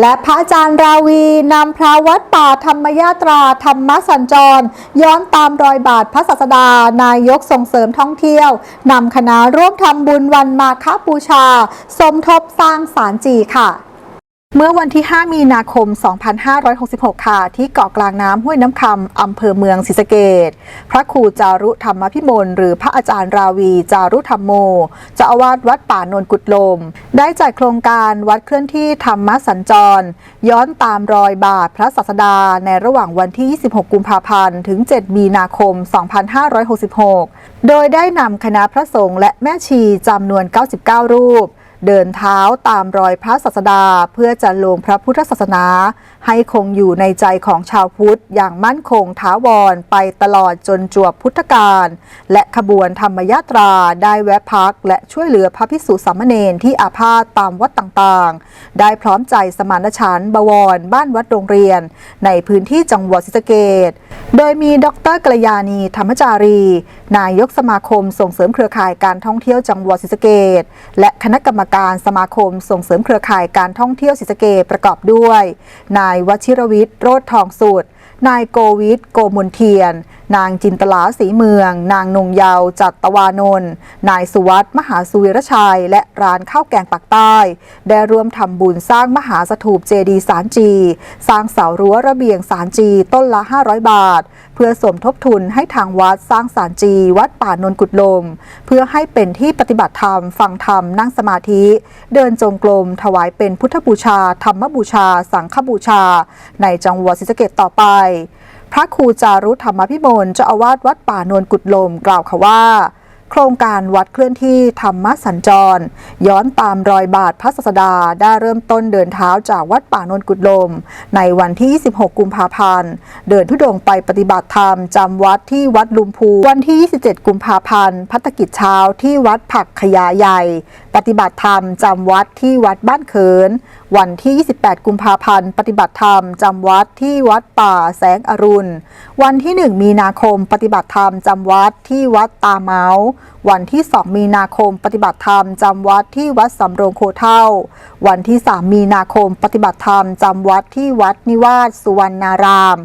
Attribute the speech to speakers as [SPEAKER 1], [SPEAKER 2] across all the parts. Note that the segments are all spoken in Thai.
[SPEAKER 1] และพระอาจารย์ราวีนำพระวัดป่าธรรมยาตราธรรมสัญจร ย้อนตามรอยบาทพระศาสดา นายกส่งเสริมท่องเที่ยวนำคณะร่วมทำบุญวันมาคบูชา สมทบสร้างศาลจีค่ะ เมื่อวันที่ 5 มีนาคม 2566 ค่ะ ที่เกาะกลางน้ำห้วยน้ำคำอำเภอเมืองศรีสะเกดพระครูจารุธรรมพิมลหรือพระอาจารย์ราวี จารุธรรมโมเจ้าอาวาสวัดป่านนกุดลม ได้จัดโครงการวัดเคลื่อนที่ธรรมสัญจร ย้อนตามรอยบาทพระศาสดา ในระหว่างวันที่ 26 กุมภาพันธ์ ถึง 7 มีนาคม 2566 โดยได้นำคณะพระสงฆ์และแม่ชีจำนวน 99 รูป เดินเท้าตามรอยพระศาสดาเพื่อจะลงพระพุทธศาสนา ให้คงอยู่ในใจของชาวพุทธอย่างมั่นคงท้าวรไปตลอดจนจวบพุทธกาลและขบวนธรรมยาตราได้แวะพัก และช่วยเหลือพระภิกษุสามเณรที่อาพาธตามวัดต่างๆ ได้พร้อมใจสมานฉันท์บวร บ้านวัดโรงเรียน ในพื้นที่จังหวัดศรีสะเกษโดยมีดรกัลยาณีธรรมจารี นายกสมาคมส่งเสริมเครือข่ายการท่องเที่ยวจังหวัดศรีสะเกษและคณะกรรมการสมาคมส่งเสริมเครือข่ายการท่องเที่ยวศรีสะเกประกอบด้วย นายวชิรวิทย์โรธทองสุดนายโกวิทโกมุลเทียน นางจินตลาสีเมือง นางนงเยาว จัตตวานนท์นายสุวัตมหาสุวิรชัย และร้านข้าวแกงปักใต้ ได้ร่วมทำบุญสร้างมหาสถูปเจดีสารจี สร้างเสารั้วระเบียงสารจีต้นละ 500 บาท เพื่อสมทบทุนให้ทางวัดสร้างสารจี วัดป่านนกุดลม เพื่อให้เป็นที่ปฏิบัติธรรม ฟังธรรม นั่งสมาธิ เดินจงกรมถวายเป็นพุทธบูชา ธรรมบูชา สังฆบูชา ในจังหวัดศรีสะเกษต่อไป พระครูจารุธรรมพิมลเจ้าอาวาสวัดป่านวลกุดลมกล่าวค่ะว่า โครงการวัดเคลื่อนที่ธรรมสัญจร ย้อนตามรอยบาทพระศาสดาได้เริ่มต้นเดินเท้าจากวัดป่านนกุดลม ในวันที่ 26 กุมภาพันธ์ เดินทุดงไปปฏิบัติธรรมจำวัดที่วัดลุมพู วันที่ 27 กุมภาพันธ์พัฒกิจเช้าที่วัดผักขยาใหญ่ ปฏิบัติธรรมจำวัดที่วัดบ้านเขิน วันที่ 28 กุมภาพันธ์ ปฏิบัติธรรมจำวัดที่วัดป่าแสงอรุณ วันที่ 1 มีนาคม ปฏิบัติธรรมจำวัดที่วัดตาเมาวันที่ 2 มีนาคมปฏิบัติธรรมจำวัดที่วัดสำโรงโคเท่า วันที่ 3 มีนาคมปฏิบัติธรรมจำวัดที่วัดนิวาสสุวรรณาราม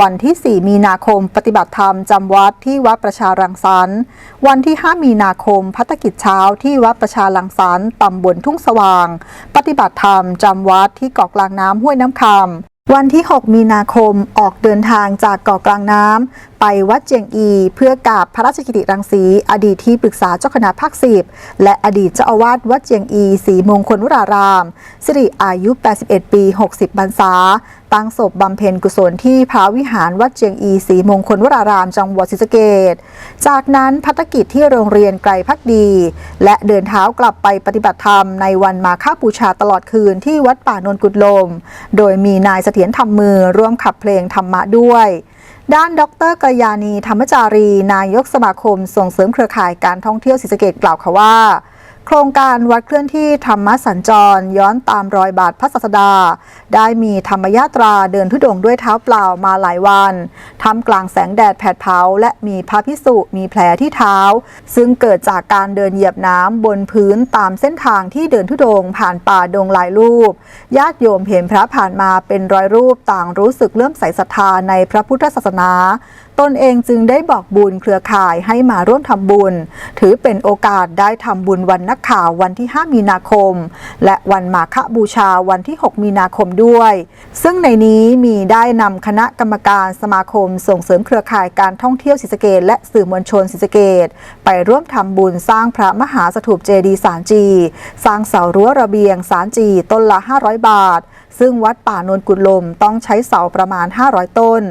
[SPEAKER 1] วันที่ 4 มีนาคมปฏิบัติธรรมจำวัดที่วัดประชารังสรรค์ วันที่ 5 มีนาคมพัฒกิจเช้าที่วัดประชารังสรรค์ตำบลทุ่งสว่าง ปฏิบัติธรรมจำวัดที่เกาะกลางน้ำห้วยน้ำคำวันที่ 6 มีนาคมออกเดินทางจากเกาะกลางน้ำไปวัดเจียงอี เพื่อกราบพระราชกิติรังสี อดีตที่ปรึกษาเจ้าคณะภาคสิบและอดีตเจ้าอาวาสวัดเจียงอีศรีมงคลวราราม สิริอายุ 81 ปี 60พรรษา ตั้งศพบำเพ็ญกุศลที่พระวิหารวัดเจียงอีศรีมงคลวราราม จังหวัดศรีสะเกษจากนั้นพัฒกิจที่โรงเรียนไกรพักดี และเดินเท้ากลับไปปฏิบัติธรรมในวันมาฆบูชาตลอดคืนที่วัดป่านนกุดลม โดยมีนายเสถียรธรรมมือร่วมขับเพลงธรรมะด้วย ด้านดรกยานีธรรมจารี นายกสมาคมส่งเสริมเครือข่ายการท่องเที่ยวศรีสะเกดกล่าวค่ะว่า โครงการวัดเคลื่อนที่ธรรมสัญจรย้อนตามรอยบาทพระศาสดา ได้มีธรรมยาตราเดินทุดงด้วยเท้าเปล่ามาหลายวันทำกลางแสงแดดแผดเผา และมีพระพิสุมีแผลที่เท้า ซึ่งเกิดจากการเดินเหยียบน้ำบนพื้นตามเส้นทางที่เดินทุดงผ่านป่าดงหลายรูป ญาติโยมเห็นพระผ่านมาเป็นร้อยรูปต่างรู้สึกเลื่อมใสศรัทธาในพระพุทธศาสนาตนเองจึงได้บอกบุญเครือข่ายให้มาร่วมทำบุญ ถือเป็นโอกาสได้ทำบุญวันนักข่าววันที่ 5 มีนาคม และวันมาฆบูชาวันที่ 6 มีนาคมด้วย ซึ่งในนี้มีได้นำคณะกรรมการสมาคมส่งเสริมเครือข่ายการท่องเที่ยวศรีสะเกดและสื่อมวลชนศรีสะเกด ไปร่วมทำบุญสร้างพระมหาสถูปเจดีย์สารจี สร้างเสารั้วระเบียงสารจี ต้นละ 500 บาท ซึ่งวัดป่านนกุลลมต้องใช้เสาประมาณ 500 ต้น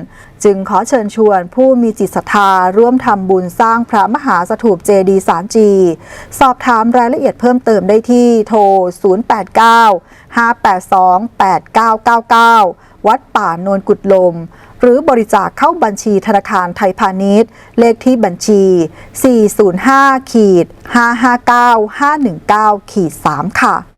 [SPEAKER 1] จึงขอเชิญชวนผู้มีจิตศรัทธาร่วมทำบุญสร้างพระมหาสถูปเจดีย์สารจี สอบถามรายละเอียดเพิ่มเติมได้ที่โทร 089 582 8999 วัดป่าโนนกุดลม หรือบริจาคเข้าบัญชีธนาคารไทยพาณิชย์ เลขที่บัญชี 405ขีด559 519ขีด3ค่ะ